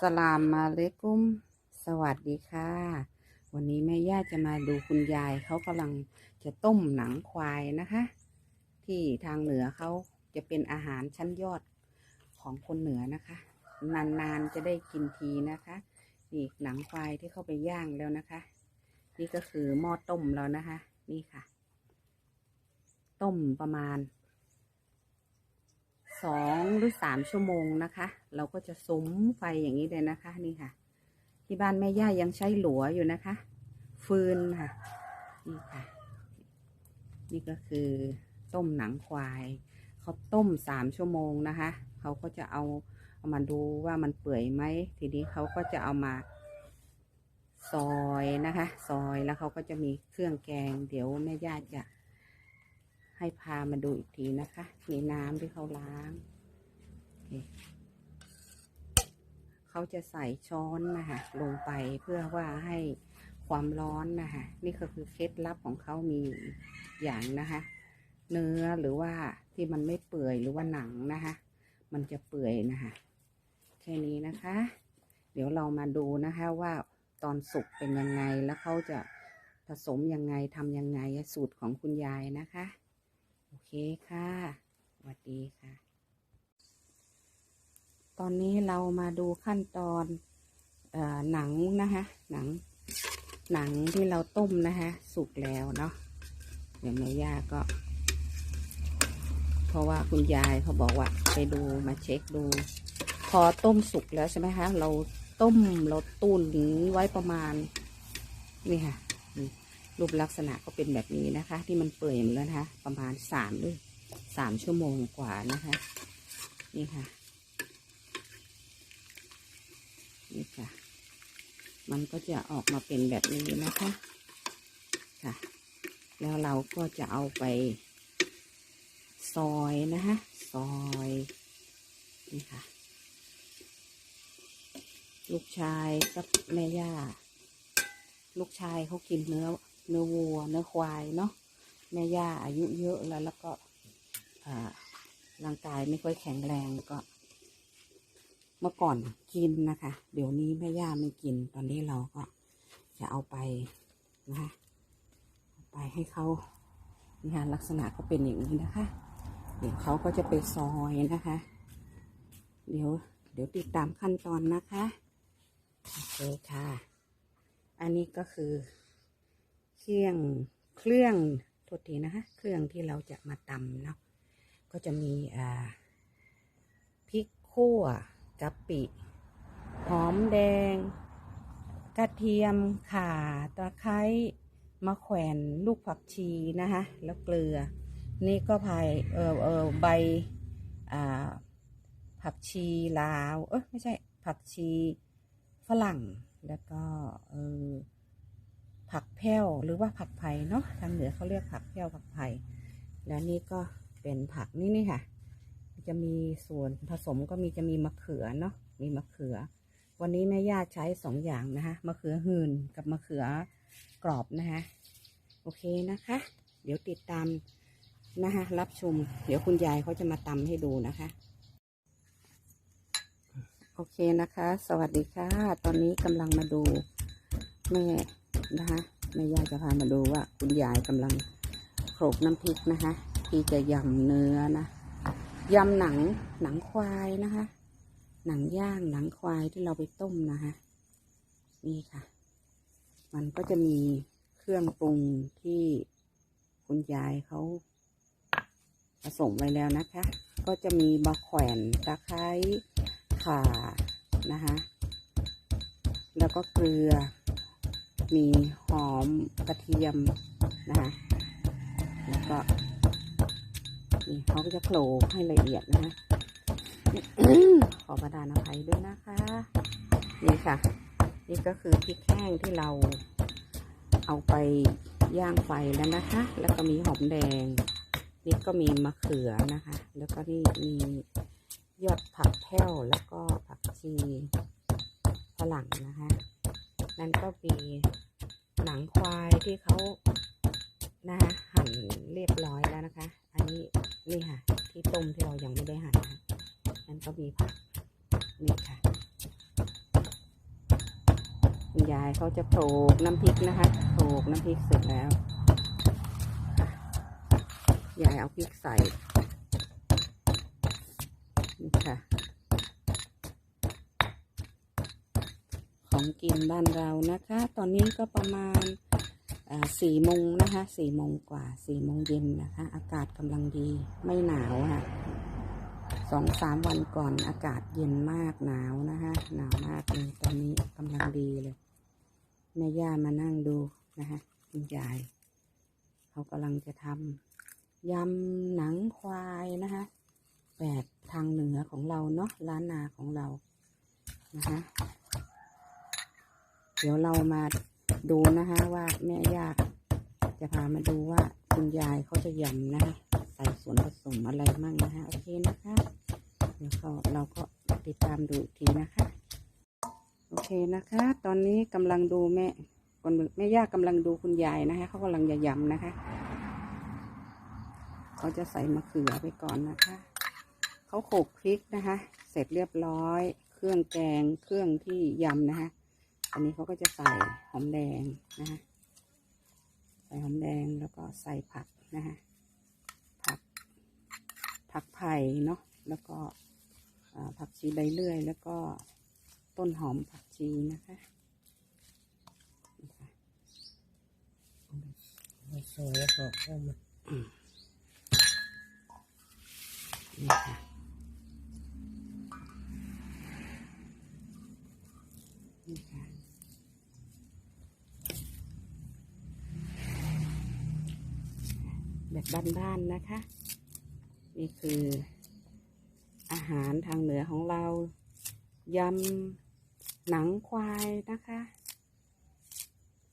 สลามมาเลกุมสวัสดีค่ะ วันนี้แม่ย่าจะมาดูคุณยายเขากำลังจะต้มหนังควายนะคะ ที่ทางเหนือเขาจะเป็นอาหารชั้นยอดของคนเหนือนะคะ นานๆจะได้กินทีนะคะนี่หนังควายที่เข้าไปย่างแล้วนะคะ นี่ก็คือหม้อต้มแล้วนะคะ นี่ค่ะ ต้มประมาณ สองหรือสามชั่วโมงนะคะ เราก็จะซุ้มไฟอย่างนี้เลยนะคะนี่ค่ะ ที่บ้านแม่ย่ายังใช้หลัวอยู่นะคะ ฟืนค่ะนี่ค่ะ นี่ก็คือต้มหนังควายเขาต้มสามชั่วโมงนะคะเขาก็จะเอาเอามาดูว่ามันเปื่อยไหมทีนี้เขาก็จะเอามาซอยนะคะ ซอยแล้วเขาก็จะมีเครื่องแกง เดี๋ยวแม่ย่าจะ ให้พามาดูอีกทีนะคะนี่น้ำที่เขาล้าง เขาจะใส่ช้อนนะคะลงไปเพื่อว่าให้ความร้อนนะคะนี่ก็คือเคล็ดลับของเขามีอย่างนะคะ เนื้อหรือว่าที่มันไม่เปื่อยหรือว่าหนังนะคะ มันจะเปื่อยนะคะแค่นี้นะคะ เดี๋ยวเรามาดูนะคะว่าตอนสุกเป็นยังไงแล้วเขาจะผสมยังไงทำยังไงสูตรของคุณยายนะคะ อเคค่ะสวัสดีค่ะ ตอนนี้เรามาดูขั้นตอนออหนังนะคะ หนัง หนังที่เราต้มนะคะ สุกแล้วเนาะ เดี๋ยวแม่ย่าก็ เพราะว่าคุณยายเขาบอกว่า ไปดูมาเช็คดู พอต้มสุกแล้วใช่ไหมคะ เราต้มเราตุนไว้ประมาณ นี่ค่ะนี่ รูปลักษณะก็เป็นแบบนี้นะคะ ที่มันเปื่อยแล้วนะคะ ประมาณสามด้วยสามชั่วโมงกว่านะคะ นี่ค่ะ นี่ค่ะ มันก็จะออกมาเป็นแบบนี้นะคะค่ะ แล้วเราก็จะเอาไป ซอยนะคะซอยนี่ค่ะ ลูกชายกับแม่ย่าลูกชายเขากินเนื้อ เนื้อวัว เนื้อควายเนาะแม่ย่าอายุเยอะแล้วแล้วก็ร่างกายไม่ค่อยแข็งแรงก็ เมื่อก่อนกินนะคะ เดี๋ยวนี้แม่ย่าไม่กิน ตอนนี้เราก็จะเอาไปนะคะไปให้เขานี่ค่ะลักษณะก็เป็นอย่างนี้นะคะ เดี๋ยวเขาก็จะไปซอยนะคะ เดี๋ยวเดี๋ยวติดตามขั้นตอนนะคะ โอเคค่ะ อันนี้ก็คือ เครื่องเครื่องโทษทีนะคะ เครื่องที่เราจะมาตำเนาะก็จะมีอ่าพริกขั่วกะปิ หอมแดง กระเทียมข่าตะไคร้มะแขวนลูกผักชีนะคะ แล้วเกลือ นี่ก็ภายเออเออใบอ่าผักชีลาว เออไม่ใช่ผักชีฝรั่งแล้วก็เออ ผักแพ้วหรือว่าผักไผ่เนาะทางเหนือเขาเรียกผักแพ้วผักไผ่แล้วนี่ก็เป็นผักนี่นี่ค่ะ จะมีส่วนผสมก็มีจะมีมะเขือเนาะมีมะเขือ วันนี้แม่ย่าใช้สองอย่างนะคะมะเขือหืนกับมะเขือกรอบนะคะโอเคนะคะ เดี๋ยวติดตามนะคะ รับชม เดี๋ยวคุณยายเขาจะมาตำให้ดูนะคะ โอเคนะคะ สวัสดีค่ะ ตอนนี้กำลังมาดูแม่ นะคะแม่ย่าจะพามาดูว่าคุณยายกำลังโขลกน้ำพริกนะคะ ที่จะยำเนื้อนะยำหนังหนังควายนะคะ หนังย่างหนังควายที่เราไปต้มนะคะ นี่ค่ะ มันก็จะมีเครื่องปรุงที่คุณยายเขาผสมไว้แล้วนะคะ ก็จะมีบะแขวนตะไคร้ข่านะคะ แล้วก็เกลือ มีหอมกระเทียมนะคะแล้วก็นี่เขาก็จะโขลกให้ละเอียดนะคะขอประดานอภัยด้วยนะคะ นี่ค่ะ นี่ก็คือพริกแห้งที่เราเอาไปย่างไฟแล้วนะคะ แล้วก็มีหอมแดง นี่ก็มีมะเขือนะคะ แล้วก็นี่มียอดผักแพ้วแล้วก็ผักชีฝรั่งนะคะ นั่นก็มีหนังควายที่เขานะคะหั่นเรียบร้อยแล้วนะคะ อันนี้นี่ค่ะ ที่ต้มที่เรายังไม่ได้หั่นนะนั้นก็มีผักนี่ค่ะยายเขาจะโขลกน้ำพริกนะคะโขลกน้ำพริกเสร็จแล้วยายเอาพริกใส่ ของกินบ้านเรานะคะ ตอนนี้ก็ประมาณสี่โมงนะคะสี่โมงกว่าสี่โมงเย็นนะคะ อากาศกำลังดีไม่หนาวค่ะสองสามวันก่อนอากาศเย็นมากหนาวนะคะหนาวมากเลยตอนนี้กำลังดีเลย แม่ย่ามานั่งดูนะคะคุณยาย เขากำลังจะทำยำหนังควายนะคะแบบทางเหนือของเราเนาะล้านนาของเรานะคะ ดี๋ยวเรามาดูนะคะว่าแม่ย่าจะพามาดูว่าคุณยายเขาจะยำนะคะใส่ส่วนผสมอะไรมั่งนะคะโอเคนะคะเดี๋ยวก็เราก็ติดตามดูอีกทีนะคะ โอเคนะคะ ตอนนี้กำลังดูแม่คนแม่ย่ากำลังดูคุณยายนะคะเขากำลังจะยำนะคะเขาจะใส่มะเขือไปก่อนนะคะเขาโขกพริกนะคะ เสร็จเรียบร้อย เครื่องแกงเครื่องที่ยำนะคะ อันนี้เขาก็จะใส่หอมแดงนะคะใส่หอมแดงแล้วก็ใส่ผักนะคะผักผักไผ่เนาะแล้วก็อ่าผักชีใบเลื่อย แล้วก็ต้นหอมผักชีนะคะนี่ค่ะมาสวยแล้วก็เข้ามานี่ค่ะนี่ค่ะ แบบบ้านๆนะคะ นี่คืออาหารทางเหนือของเรา ยำหนังควายนะคะ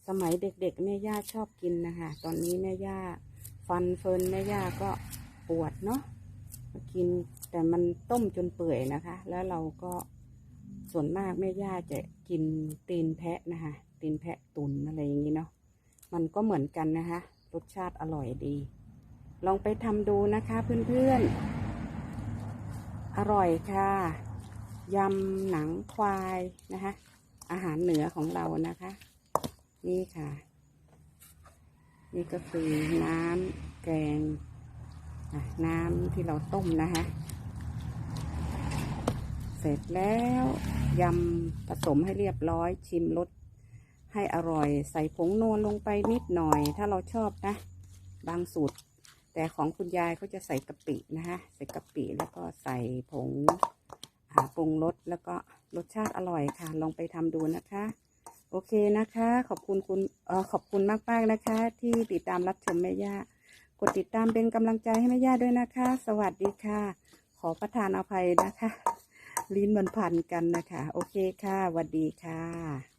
สมัยเด็กๆแม่ย่าชอบกินนะคะ ตอนนี้แม่ย่าฟันเฟินแม่ย่าก็ปวดเนาะกินแต่มันต้มจนเปื่อยนะคะ แล้วเราก็ส่วนมากแม่ย่าจะกินตีนแพะนะคะ ตีนแพะตุนอะไรอย่างนี้เนาะมันก็เหมือนกันนะคะ รสชาติอร่อยดี ลองไปทำดูนะคะเพื่อนๆ อร่อยค่ะ ยำหนังควายนะคะ อาหารเหนือของเรานะคะ นี่ค่ะ นี่ก็คือน้ำแกง น้ำที่เราต้มนะคะ เสร็จแล้วยำผสมให้เรียบร้อยชิมรสให้อร่อย ใส่ผงนวลลงไปนิดหน่อย ถ้าเราชอบนะ บางสูตร แต่ของคุณยายเขาจะใส่กะปินะคะใส่กะปิแล้วก็ใส่ผงปรุงรสแล้วก็รสชาติอร่อยค่ะ ลองไปทำดูนะคะ โอเคนะคะ ขอบคุณคุณเออขอบคุณมากมากนะคะ ที่ติดตามรับชมแม่ย่ากดติดตามเป็นกำลังใจให้แม่ย่าด้วยนะคะ สวัสดีค่ะ ขอประทานอภัยนะคะ ลิ้นมันพันกันนะคะ โอเคค่ะสวัสดีค่ะ